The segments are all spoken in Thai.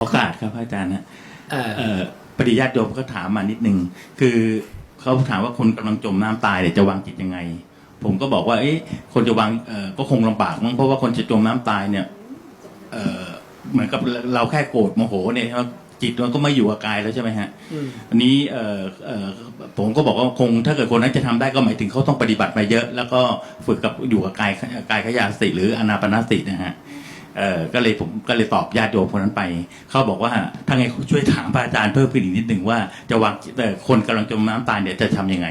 โอกาสครับพระอาจารย์นะเอ่อเอ่อปริญาติโยมก็ถามมานิดนึง คือเขาถามว่าคนกำลังจมน้ำตายเนี่ยจะวางจิตยังไง ผมก็บอกว่าเอ๊ะคนจะวางเอ่อก็คงลำบากมั้งเพราะว่าคนจะจมน้ำตายเนี่ยเอ่อเหมือนกับเราแค่โกรธโมโหเนี่ยครับจิตมันก็ไม่อยู่กับกายแล้วใช่ไหมฮะอืม อันนี้เอ่อเอ่อผมก็บอกว่าคงถ้าเกิดคนนั้นจะทำได้ก็หมายถึงเขาต้องปฏิบัติมาเยอะ แล้วก็ฝึกกับอยู่กับกายกายขยาสติหรืออนาปนาสตินะฮะ เอ่อก็เลยผมก็เลยตอบญาติโยมคนนั้นไป เขาบอกว่าถ้าไงช่วยถามพระอาจารย์เพิ่มขึ้นอีกนิดหนึ่งว่าจะวางเอ่อคนกำลังจมน้ำตายเนี่ยจะทำยังไง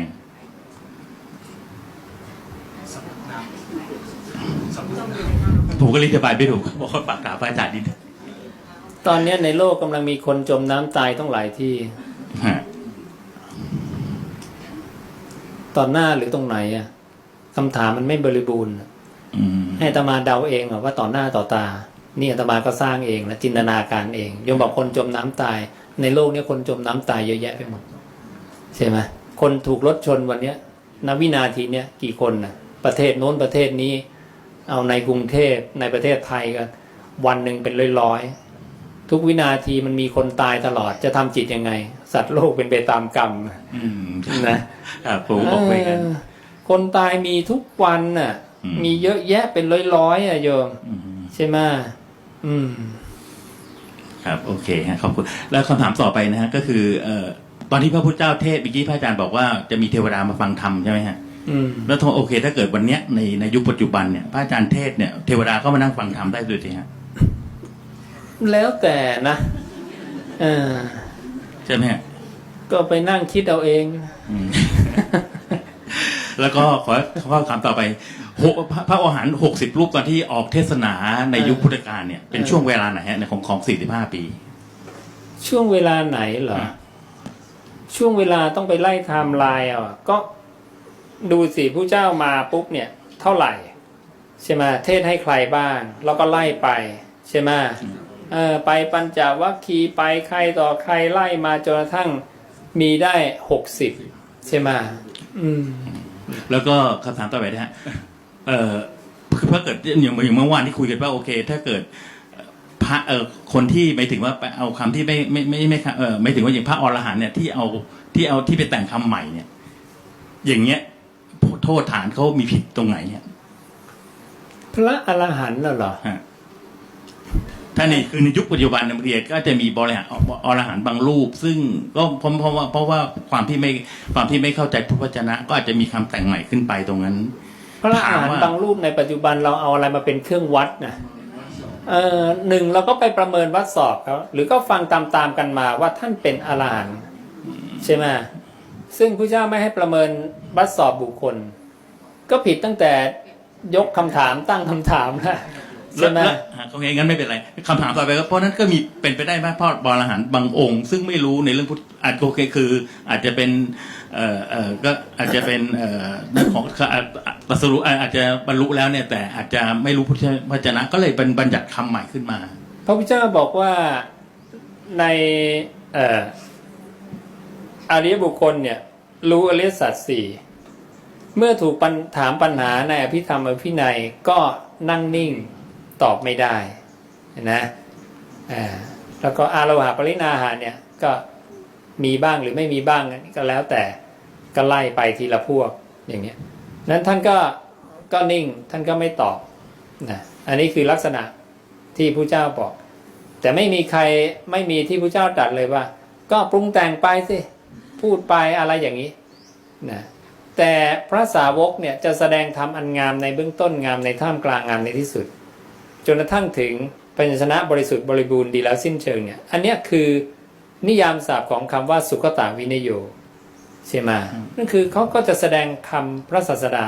ผมก็เลยจะไปไม่ถูกบอกว่าปากถามพระอาจารย์นิดนึงตอนเนี้ยในโลกกำลังมีคนจมน้ำตายต้องหลายที่ฮะตอนหน้าหรือตรงไหนอะคำถามมันไม่บริบูรณ์อืม ให้อาตมาเดาเองอะว่าต่อหน้าต่อตา นี่อาตมาก็สร้างเองนะจินตนาการเองโยมบอกคนจมน้ำตาย ในโลกเนี้ยคนจมน้ำตายเยอะแยะไปหมดใช่ไหมคนถูกรถชนวันเนี้ยณวินาทีเนี้ยกี่คนนะประเทศโน้นประเทศนี้ เอาในกรุงเทพในประเทศไทยกันวันหนึ่งเป็นร้อยๆทุกวินาทีมันมีคนตายตลอดจะทำจิตยังไง สัตว์โลกเป็นไปตามกรรมอืมนะครับผมบอกไปกันเออคนตายมีทุกวันน่ะอื มมีเยอะแยะเป็นร้อยๆอะโยมอืมใช่ไหมอืม ครับ โอเคฮะขอบคุณ แล้วคำถามต่อไปนะฮะก็คือ เอ่อตอนที่พระพุทธเจ้าเทศน์เมื่อกี้พระอาจารย์บอกว่าจะมีเทวดามาฟังธรรมใช่ไหมฮะอืมแล้วโอเค ถ้าเกิดวันเนี้ยในในยุคปัจจุบันเนี่ยพระอาจารย์เทศน์เนี่ยเทวดาก็มานั่งฟังธรรมได้ด้วยทีฮะแล้วแต่นะเออใช่ไหมฮะก็ไปนั่งคิดเอาเองอืมแล้วก็ขอข้อคำต่อไป หกพระพระอรหันต์หกสิบรูปตอนที่ออกเทศนาในยุคพุทธกาลเนี่ยเป็นช่วงเวลาไหนฮะในของของสี่สิบห้าปี ช่วงเวลาไหนเหรออะช่วงเวลาต้องไปไล่ไทม์ไลน์เอาอะก็ดูสิผู้เจ้ามาปุ๊บเนี่ย เท่าไหร่ใช่ไหมเทศให้ใครบ้าง แล้วก็ไล่ไปใช่ไหมเออไปปัญจวัคคีย์ไปใครต่อใครไล่มาจนกระทั่งมีได้หกสิบใช่ไหมอืม แล้วก็คำถามต่อไปนะฮะ เอ่อคือถ้าเกิดอย่างอย่างเมื่อวานที่คุยกันว่าโอเค ถ้าเกิดเอ่อพระเอ่อคนที่ไม่ถึงว่าไปเอาคำที่ไม่ไม่ไม่ไม่เออไม่ถึงว่าอย่างพระอรหันต์เนี่ยที่เอาที่เอาที่ไปแต่งคำใหม่เนี่ย อย่างเงี้ยโทษฐานเขามีผิดตรงไหนเนี่ยพระอรหันต์น่ะเหรอฮะถ้าในคือในยุคปัจจุบันเนี่ยบางทีก็จะมีบริหารอรหันต์บางรูป ซึ่งก็เพราะเพราะว่าเพราะว่าความที่ไม่ความที่ไม่เข้าใจพุทธวจนะ ก็อาจจะมีคำแต่งใหม่ขึ้นไปตรงนั้นพ ระอรหันถามต์ว่าบางรูปในปัจจุบันเราเอาอะไรมาเป็นเครื่องวัดนะเออหนึ่งเราก็ไปประเมินวัดสอบเขาหรือก็ฟังตามๆกันมาว่าท่านเป็นอรหันต์ใช่ไหมซึ่งพระเจ้าไม่ให้ประเมินวัดสอบบุคคล ก็ผิดตั้งแต่ยกคำถามตั้งคำถามนะ ใช่ไหมแล้วอะโอเคงั้นไม่เป็นไรคำถามต่อไปก็เพราะฉะนั้นก็มีเป็นไปได้ไหมเพราะบรหันต์บางองค์ ซึ่งไม่รู้ในเรื่องพุทธอาจโอเคคือ อาจจะเป็นเอ่อเอ่อก็อาจจะเป็นเอ่อเรื่องของอะตรัสรู้อะอาจจะบรรลุแล้วเนี่ยแต่อาจจะไม่รู้พุทธวจนะก็เลยเป็นบัญญัติคำใหม่ขึ้นมา พระพุทธเจ้าบอกว่าในเอ่ออริยบุคคลเนี่ยรู้อริยสัจสี่เมื่อถูกปัญถามปัญหาในอภิธรรมอภินัยก็นั่งนิ่ง ตอบไม่ได้นะอ่าแล้วก็อาโลหะปรินาหาเนี่ยก็มีบ้างหรือไม่มีบ้างก็แล้วแต่ก็ไล่ไปทีละพวกอย่างเนี้ยนั้นท่านก็ก็นิ่งท่านก็ไม่ตอบนะอันนี้คือลักษณะที่ผู้เจ้าบอก แต่ไม่มีใครไม่มีที่ผู้เจ้าตรัสเลยว่า ก็ปรุงแต่งไปสิพูดไปอะไรอย่างนี้นะแต่พระสาวกเนี่ยจะแสดงธรรมอันงามในเบื้องต้นงามในท่ามกลางงามในที่สุด จนกระทั่งถึงปัญชนะบริสุทธิ์บริบูรณ์ดีแล้วสิ้นเชิงเนี่ยอันเนี้ยคือนิยามศัพท์ของคำว่าสุขตาวินโยใช่ไหมนั่นคือเขาก็จะแสดงคำพระศาสดา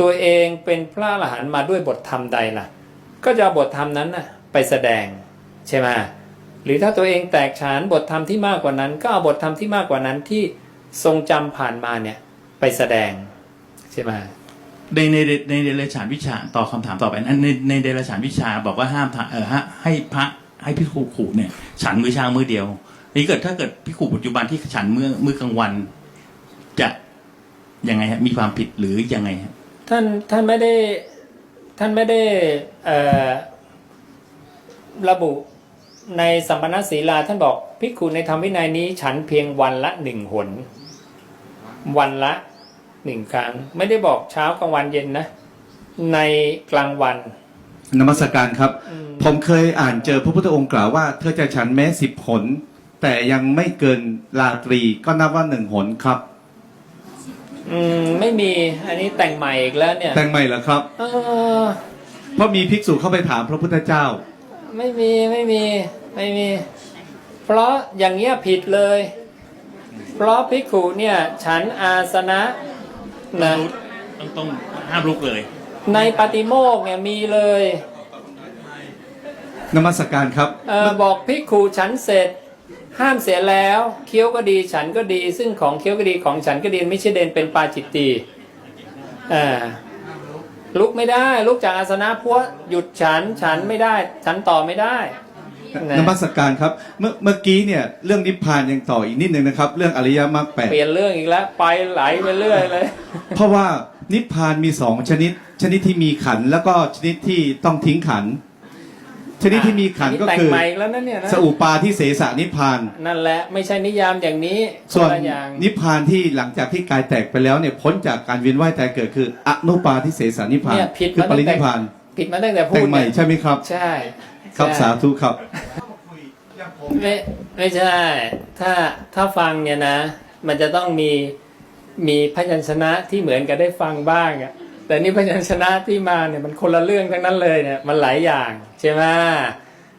ตัวเองเป็นพระอรหันต์มาด้วยบทธรรมใดล่ะ ก็จะเอาบทธรรมนั้นน่ะไปแสดงใช่ไหมหรือถ้าตัวเองแตกฉานบทธรรมที่มากกว่านั้น ก็เอาบทธรรมที่มากกว่านั้นที่ทรงจำผ่านมาเนี่ยไปแสดงใช่ไหม ในในในเดรัจฉานวิชาต่อคำถามต่อไปนะในในเดรัจฉานวิชาบอกว่าห้ามทะเออฮะให้พระให้พิคูขู่เนี่ย ฉันมือเช้ามือเดียวนี่เกิดถ้าเกิดพิคูปัจจุบันที่ฉันมือมือกลางวัน จะยังไงฮะมีความผิดหรือยังไงฮะท่านท่านไม่ได้ท่านไม่ได้เอระบุในสัมปนศีลาท่านบอกภิกขุในธรรมวินัยนี้ ฉันเพียงวันละหนึ่งหน วันละ หนึ่งครั้ง ไม่ได้บอกเช้ากลางวันเย็นนะ ในกลางวัน นมัสการครับ อืม ผมเคยอ่านเจอพระพุทธองค์กล่าวว่า เธอจะฉันแม้สิบหนแต่ยังไม่เกินราตรีก็นับว่าหนึ่งหนครับ อืมไม่มีอันนี้แต่งใหม่อีกแล้วเนี่ยแต่งใหม่เหรอครับ เออเพราะมีภิกษุเข้าไปถามพระพุทธเจ้า ไม่มีไม่มีไม่มี เพราะอย่างเงี้ยผิดเลย เพราะภิกขุเนี่ย ฉันอาสนะ นะต้องต้องห้ามลุกเลย ในปฏิโมกข์เนี่ยมีเลยนมัสการครับเออบอกภิกขุฉันเสร็จ ห้ามเสียแล้วเคี้ยวก็ดีฉันก็ดี ซึ่งของเคี้ยวก็ดีของฉันก็ดีไม่ใช่เดนเป็นปาจิตตีอ่าลุกไม่ได้ลุกจากอาสนะเพราะหยุดฉันฉันไม่ได้ ฉันต่อไม่ได้ นะนมัสการครับ เมื่อเมื่อกี้เนี่ยเรื่องนิพพานยังต่ออีกนิดนึงนะครับ เรื่องอริยมรรคแปดเปลี่ยนเรื่องอีกแล้ว ไปไหลไปเรื่อยเลย เพราะว่านิพพานมีสองชนิด ชนิดที่มีขันธ์แล้วก็ชนิดที่ต้องทิ้งขันธ์ชนิดที่มีขันธ์ก็แต่งคือใหม่อีกแล้วนั่นเนี่ยนะ สอุปาทิเสสนิพพาน นั่นแหละไม่ใช่นิยามอย่างนี้ส่วนคนละอย่าง นิพพานที่หลังจากที่กายแตกไปแล้วเนี่ยพ้นจากการเวียนว่ายตายเกิดคืออนุปาทิเสสนิพพานเนี่ยผิดคือมาปตั้ริงแต่ นิพพานผิดมาตั้งแต่พูแต่ดงใหม่เนี่ยใช่ไหมครับ ใช่ ครับใช่สาธุครับ ไม่ไม่ใช่ ถ้าถ้าฟังเนี่ยนะ มันจะต้องมีมีพยัญชนะที่เหมือนกับได้ฟังบ้างอะแต่นี่พยัญชนะที่มาเนี่ยมันคนละเรื่องทั้งนั้นเลยเนี่ยมันหลายอย่างใช่ไหม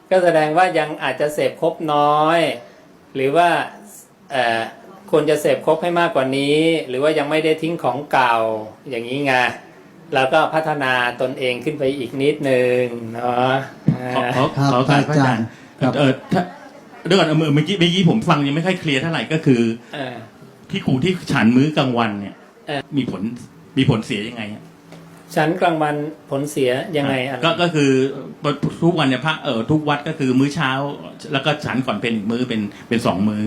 ก็แสดงว่ายังอาจจะเสพครบน้อย หรือว่าเอ่อควรจะเสพครบให้มากกว่านี้ หรือว่ายังไม่ได้ทิ้งของเก่าอย่างนี้ไงแล้วก็พัฒนาตนเองขึ้นไปอีกนิดนึงเนาะอ่า ขอขอครับขอการพระอาจารย์ครับ เออถ้าเดี๋ยวก่อนเออเมื่อกี้เมื่อกี้ผมฟังยังไม่ค่อยเคลียร์เท่าไหร่ก็คือ เออ พี่ครูที่ฉันมื้อกลางวันเนี่ยเออ มีผลมีผลเสียยังไงฮะฉันกลางวันผลเสียยังไงอะก็ก็คือทุกวันเนี่ยพระเออทุกวัดก็คือมื้อเช้า แล้วก็ฉันก่อนเป็นอีกมื้อเป็นเป็นสองมื้อ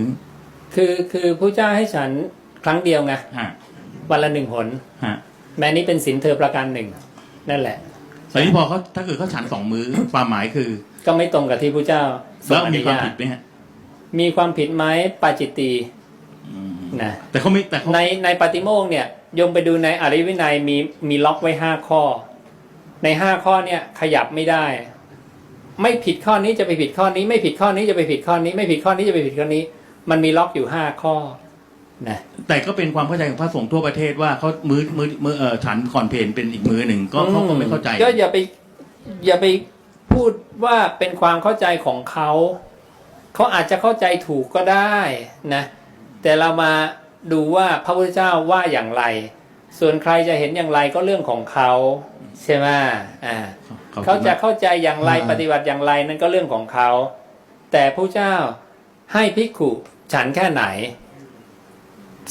คือคือผู้เจ้าให้ฉันครั้งเดียวไงฮะวันละหนึ่งหนฮะ แม้นี้เป็นสินเธอประการหนึ่งนั่นแหละ แต่ที่พอเขาถ้าเกิดเขาฉันสองมื้อความหมายคือก็ไม่ตรงกับที่ผู้เจ้าทรแล้งวอมีนุความญาตผิดไหมฮะมีความผิดไหมปาจิตตีอืมนะ แต่เขาไม่แต่เขาในในปฏิโมกข์เนี่ยโยมไปดูในอริยวินัยมีมีล็อกไว้ห้าข้อ ในห้าข้อเนี่ยขยับไม่ได้ ไม่ผิดข้อนี้จะไปผิดข้อนี้ ไม่ผิดข้อนี้จะไปผิดข้อนี้ ไม่ผิดข้อนี้จะไปผิดข้อนี้ มันมีล็อกอยู่ห้าข้อ นะแต่ก็เป็นความเข้าใจของพระสงฆ์ทั่วประเทศว่าเขามื้อมื้อมื้อเออฉันก่อนเพลนเป็นอีกมื้อหนึ่งก็เขาก็ไม่เข้าใจ ก็อย่าไปอย่าไปพูดว่าเป็นความเข้าใจของเขาเขาอาจจะเข้าใจถูกก็ได้นะ แต่เรามาดูว่าพระพุทธเจ้าว่าอย่างไร ส่วนใครจะเห็นอย่างไรก็เรื่องของเขาใช่ไหมอ่าขอบคุณเขาจะมากเข้าใจอย่างไรอ่าปฏิบัติอย่างไรนั่นก็เรื่องของเขา แต่พระเจ้าให้ภิกขุฉันแค่ไหน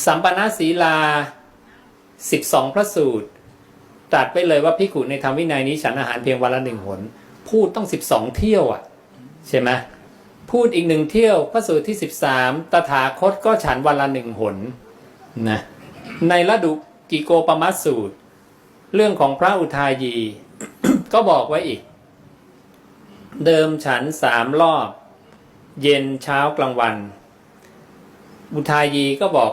สัมปนาศีลาสิบสองพระสูตร ตรัสไปเลยว่าภิกขุในธรรมวินัยนี้ฉันอาหารเพียงวันละหนึ่งหน พูดต้องสิบสองเที่ยวอะ ใช่ไหมพูดอีกหนึ่งเที่ยวพระสูตรที่สิบสามตถาคตก็ฉันวันละหนึ่งหนนะในระดุกิโกปมัสสูตร เรื่องของพระอุทายี ก็บอกไว้อีก เดิมฉันสามรอบ เย็นเช้ากลางวัน อุทายีก็บอก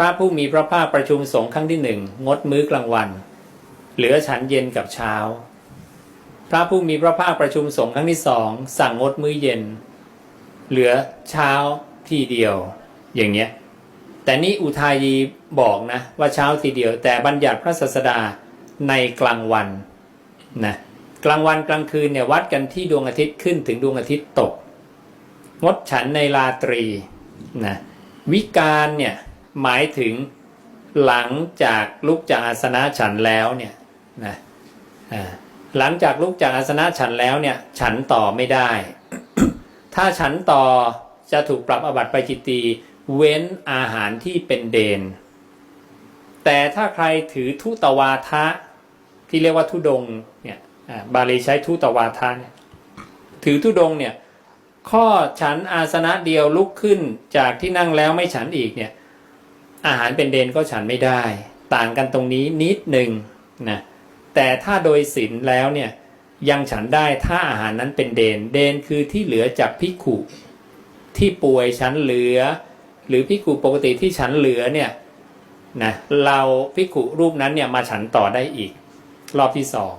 ระผู้มีพระภาคประชุมสงฆ์ครั้งที่หนึ่งงดมื้อกลางวัน เหลือฉันเย็นกับเช้า พระผู้มีพระภาคประชุมสงฆ์ครั้งที่สองสั่งงดมื้อเย็น เหลือเช้าทีเดียว อย่างเงี้ยแต่นี่อุทายีบอกนะว่าเช้าทีเดียว แต่บัญญัติพระศาสดาในกลางวันนะกลางวันกลางคืนเนี่ยวัดกันที่ดวงอาทิตย์ขึ้นถึงดวงอาทิตย์ตก งดฉันในราตรีนะวิการเนี่ย หมายถึงหลังจากลุกจากอาสนะฉันแล้วเนี่ยนะหลังจากลุกจากอาสนะฉันแล้วเนี่ย ฉันต่อไม่ได้ ถ้าฉันต่อจะถูกปรับอบัติไปจิตตีเว้นอาหารที่เป็นเดน แต่ถ้าใครถือทุตวาทะที่เรียกว่าทุดงเนี่ยบาลีใช้ทุตวาทะเนี่ยถือทุดงเนี่ยข้อฉันอาสนะเดียวลุกขึ้นจากที่นั่งแล้วไม่ฉันอีกเนี่ย อาหารเป็นเดนก็ฉันไม่ได้ ต่างกันตรงนี้นิดหนึ่งนะแต่ถ้าโดยศีลแล้วเนี่ยยังฉันได้ถ้าอาหารนั้นเป็นเดน เดนคือที่เหลือจากพิกขุที่ป่วยฉันเหลือ หรือพิกขุปกติที่ฉันเหลือเนี่ยนะเราพิกขุรูปนั้นเนี่ยมาฉันต่อได้อีก รอบที่สอง